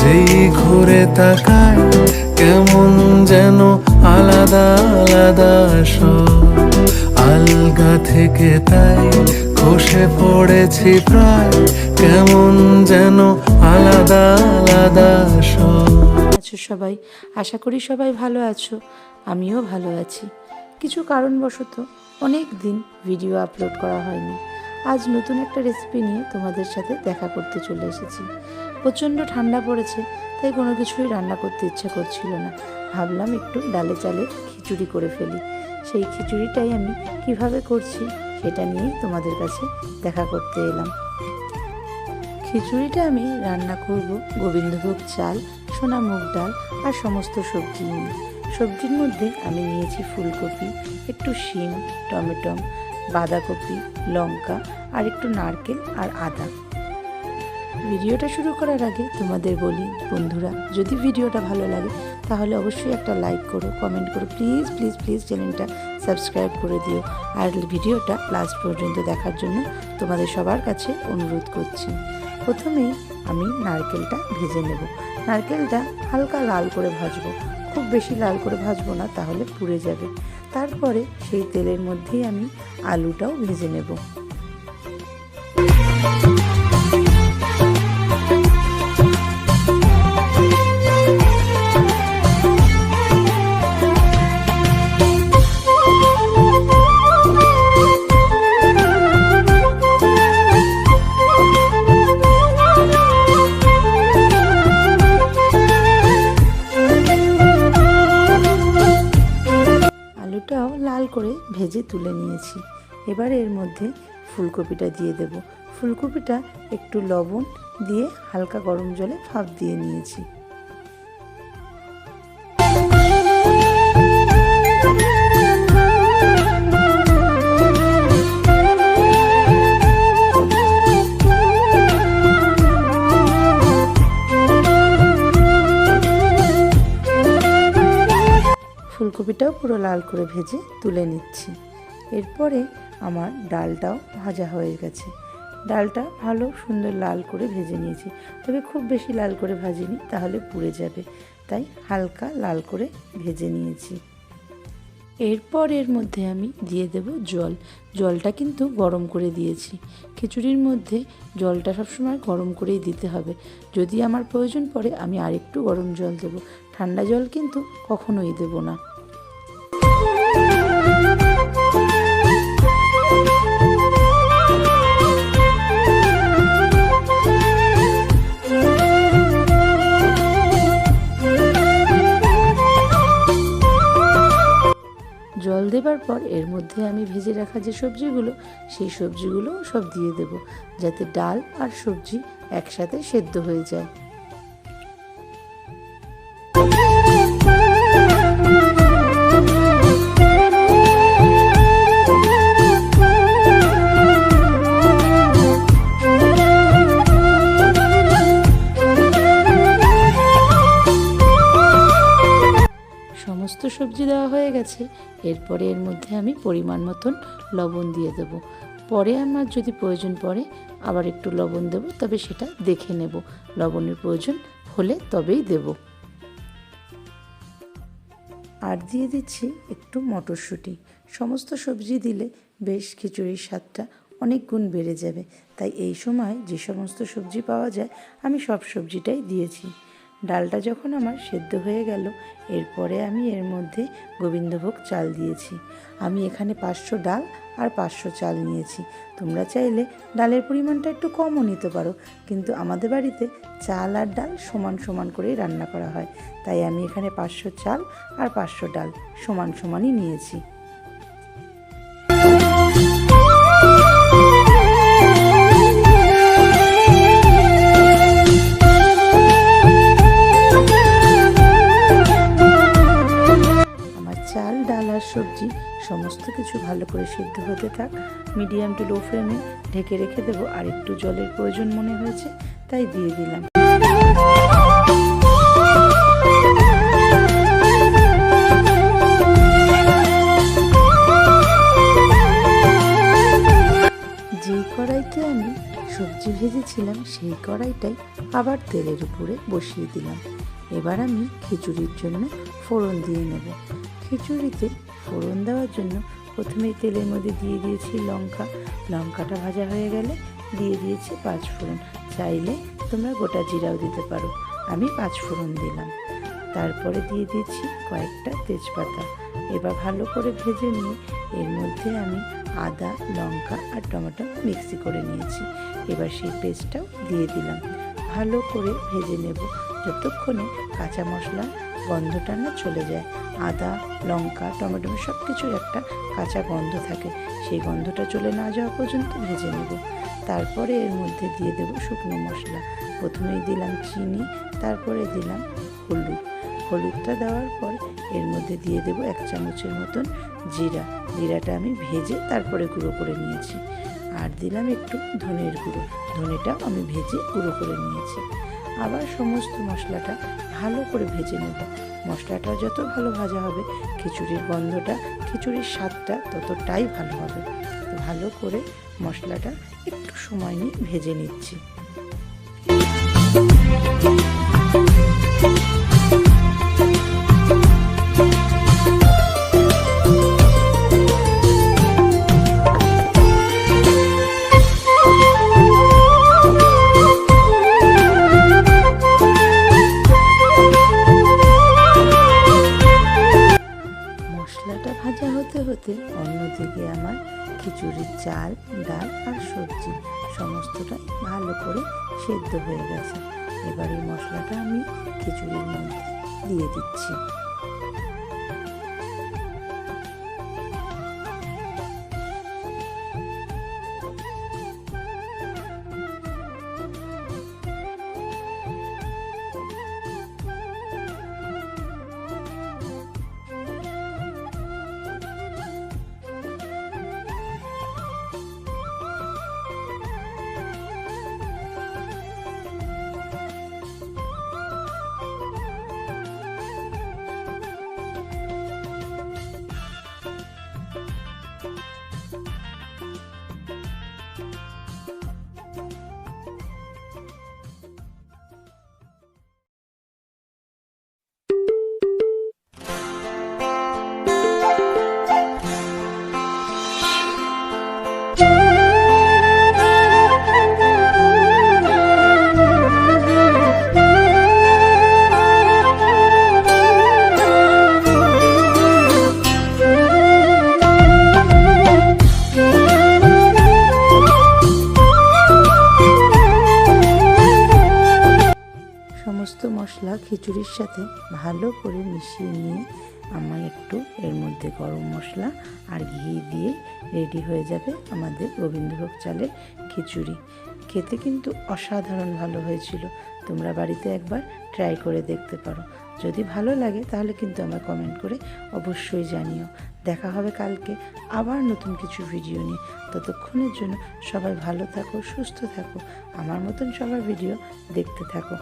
যেই ঘুরে তাকায়, কেমন যেন আলাদা আলাদা সব। আলগা থেকে তাই খসে পড়েছি প্রায়, কেমন যেন আলাদা আলাদা সব। আছো সবাই? আশা করি সবাই ভালো আছো। আমিও ভালো আছি। কিছু কারণবশত অনেক দিন ভিডিও আপলোড করা হয়নি। আজ নতুন একটা রেসিপি নিয়ে তোমাদের সাথে দেখা করতে চলে এসেছি। প্রচণ্ড ঠান্ডা পড়েছে, তাই কোনো কিছুই রান্না করতে ইচ্ছা করছিল না। ভাবলাম একটু ডালে চালে খিচুড়ি করে ফেলি। সেই খিচুড়িটাই আমি কীভাবে করছি সেটা নিয়েই তোমাদের কাছে দেখা করতে এলাম। খিচুড়িটা আমি রান্না করব গোবিন্দভোগ চাল, সোনা মুগ ডাল আর সমস্ত সবজি নিয়ে। সবজির মধ্যে আমি নিয়েছি ফুলকপি, একটু শিম, টমেটম, বাঁধাকপি, লঙ্কা আর একটু নারকেল আর আদা। ভিডিওটা শুরু করার আগে তোমাদের বলি, বন্ধুরা, যদি ভিডিওটা ভালো লাগে, তাহলে অবশ্যই একটা লাইক করো, কমেন্ট করো, প্লিজ প্লিজ প্লিজ চ্যানেলটা সাবস্ক্রাইব করে দিও। আর ভিডিওটা লাস্ট পর্যন্ত দেখার জন্য তোমাদের সবার কাছে অনুরোধ করছি। প্রথমেই আমি নারকেলটা ভেজে নেব। নারকেলটা হালকা লাল করে ভাজবো। খুব বেশি লাল করে ভাজবো না, তাহলে পুড়ে যাবে। তারপরে সেই তেলের মধ্যেই আমি আলুটাও ভেজে নেব। আলুটাও লাল করে ভেজে তুলে নিয়েছি। এবার এর মধ্যে ফুলকপিটা দিয়ে দেব। ফুলকপিটা একটু লবণ দিয়ে হালকা গরম জলে ভাপ দিয়ে নিয়েছি। পুরো লাল করে ভেজে তুলে নিচ্ছি। এরপরে আমার ডালটাও ভাজা হয়ে গেছে। ডালটা ভালো সুন্দর লাল করে ভেজে নিয়েছি। তবে খুব বেশি লাল করে ভাজিনি, তাহলে পুড়ে যাবে। তাই হালকা লাল করে ভেজে নিয়েছি। এরপর এর মধ্যে আমি দিয়ে দেব জল। জলটা কিন্তু গরম করে দিয়েছি। খিচুড়ির মধ্যে জলটা সবসময় গরম করেই দিতে হবে। যদি আমার প্রয়োজন পড়ে, আমি আরেকটু গরম জল দেবো। ঠান্ডা জল কিন্তু কখনোই দেবো না। জল দেবার পর এর মধ্যে আমি ভেজে রাখা যে সবজিগুলো, সেই সবজিগুলো সব দিয়ে দেব, যাতে ডাল আর সবজি একসাথে সেদ্ধ হয়ে যায়। সবজি দেওয়া হয়ে গেছে। এরপরে এর মধ্যে আমি পরিমাণ মতন লবণ দিয়ে দেব। পরে আমার যদি প্রয়োজন পড়ে, আবার একটু লবণ দেব, তবে সেটা দেখে নেব। লবণের প্রয়োজন হলে তবেই দেব। আর দিয়ে দিচ্ছি একটু মটরশুঁটি। সমস্ত সবজি দিলে বেশ খিচুড়ির স্বাদটা অনেক গুণ বেড়ে যাবে। তাই এই সময় যে সমস্ত সবজি পাওয়া যায়, আমি সব সবজিটাই দিয়েছি। ডালটা যখন আমার সেদ্ধ হয়ে গেল, এরপরে আমি এর মধ্যে গোবিন্দভোগ চাল দিয়েছি। আমি এখানে পাঁচশো ডাল আর পাঁচশো চাল নিয়েছি। তোমরা চাইলে ডালের পরিমাণটা একটু কমও নিতে পারো, কিন্তু আমাদের বাড়িতে চাল আর ডাল সমান সমান করেই রান্না করা হয়। তাই আমি এখানে পাঁচশো চাল আর পাঁচশো ডাল সমান সমানই নিয়েছি। ভালো করে সিদ্ধ হতে থাক। মিডিয়াম টু লো ফ্লেমে ঢেকে রেখে দেবো। আর একটু জলের প্রয়োজন মনে হয়েছে, তাই দিয়ে দিলাম। যেই কড়াইতে আমি সবজি ভেজেছিলাম, সেই কড়াইটাই আবার তেলের উপরে বসিয়ে দিলাম। এবার আমি খিচুড়ির জন্য ফোড়ন দিয়ে নেব। খিচুড়িতে ফোড়ন দেওয়ার জন্য প্রথমেই তেলের মধ্যে দিয়ে দিয়েছি লঙ্কা। লঙ্কাটা ভাজা হয়ে গেলে দিয়ে দিয়েছি পাঁচ ফোড়ন। চাইলে তোমরা গোটা জিরাও দিতে পারো। আমি পাঁচ ফোড়ন দিলাম। তারপরে দিয়ে দিয়েছি কয়েকটা তেজপাতা। এবার ভালো করে ভেজে নিয়ে এর মধ্যে আমি আদা, লঙ্কা আর টমেটো মিক্সি করে নিয়েছি। এবার সেই পেস্টটাও দিয়ে দিলাম। ভালো করে ভেজে নেব। যতক্ষণে কাঁচা মশলা গন্ধটা না চলে যায়। আদা, লঙ্কা, টমেটো সব কিছুর একটা কাঁচা গন্ধ থাকে। সেই গন্ধটা চলে না যাওয়া পর্যন্ত ভেজে নেব। তারপরে এর মধ্যে দিয়ে দেব শুকনো মশলা। প্রথমেই দিলাম চিনি, তারপরে দিলাম হলুদ। হলুদটা দেওয়ার পর এর মধ্যে দিয়ে দেব এক চামচের মতন জিরা। জিরাটা আমি ভেজে তারপরে গুঁড়ো করে নিয়েছি। আর দিলাম একটু ধনের গুঁড়ো। ধনেটাও আমি ভেজে গুঁড়ো করে নিয়েছি। আবার সমস্ত মশলাটা ভালো করে ভেজে নেব। মশলাটা যত ভালো ভাজা হবে, খিচুড়ির গন্ধটা, খিচুড়ির স্বাদটা ততটাই ভালো হবে। ভালো করে মশলাটা একটু সময় নিয়ে ভেজে নিচ্ছি। খিচুড়ির চাল, ডাল আর সবজি, সমস্তটা ভালো করে সেদ্ধ হয়ে গেছে। এবার এই মশলাটা আমি খিচুড়ির মধ্যে দিয়ে দিচ্ছি। খিচুড়ির সাথে ভালো করে মিশিয়ে নিয়ে আমার একটু এর মধ্যে গরম মশলা আর ঘি দিয়ে রেডি হয়ে যাবে আমাদের গোবিন্দভোগ চালের খিচুড়ি। খেতে কিন্তু অসাধারণ ভালো হয়েছিল। তোমরা বাড়িতে একবার ট্রাই করে দেখতে পারো। যদি ভালো লাগে তাহলে কিন্তু আমার কমেন্ট করে অবশ্যই জানিও। দেখা হবে কালকে আবার নতুন কিছু ভিডিও নিয়ে। ততক্ষণের জন্য সবাই ভালো থাকো, সুস্থ থাকো। আমার মতন সবার ভিডিও দেখতে থাকো।